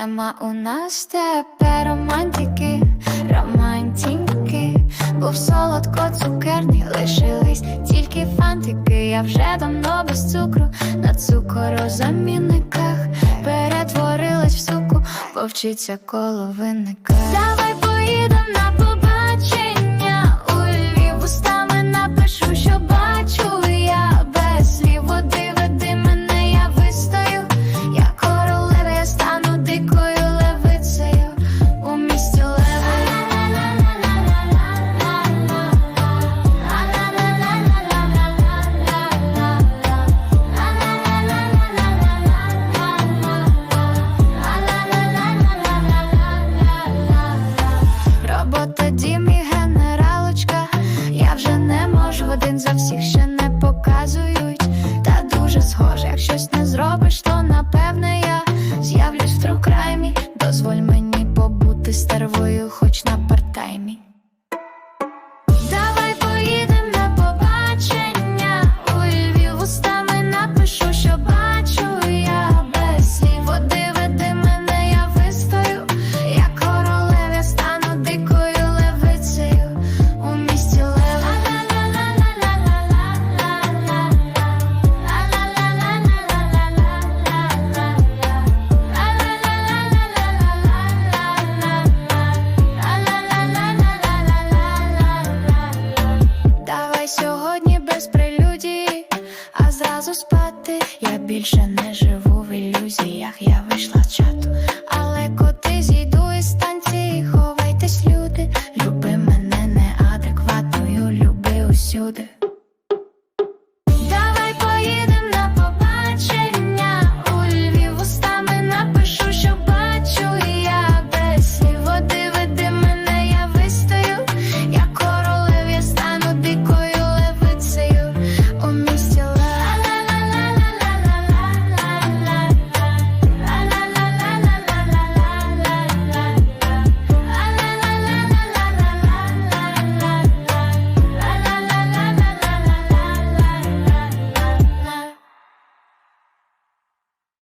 Нема у нас тепер романтики, романтики, був солодко цукерний, лишились тільки фантики. Я вже давно без цукру на цукорозамінниках перетворилась в суку, повчиться коловинника. Давай схоже, як щось не зробиш, то напевне я з'явлюсь в трукраймі. Дозволь мені побути старвою, хоч на Сьогодні без прелюдії, а зразу спати. Я більше не живу в ілюзіях, я вийшла з чату, але коти зійду із станції, ховайтесь, люди, люби мене неадекватною, люби усюди.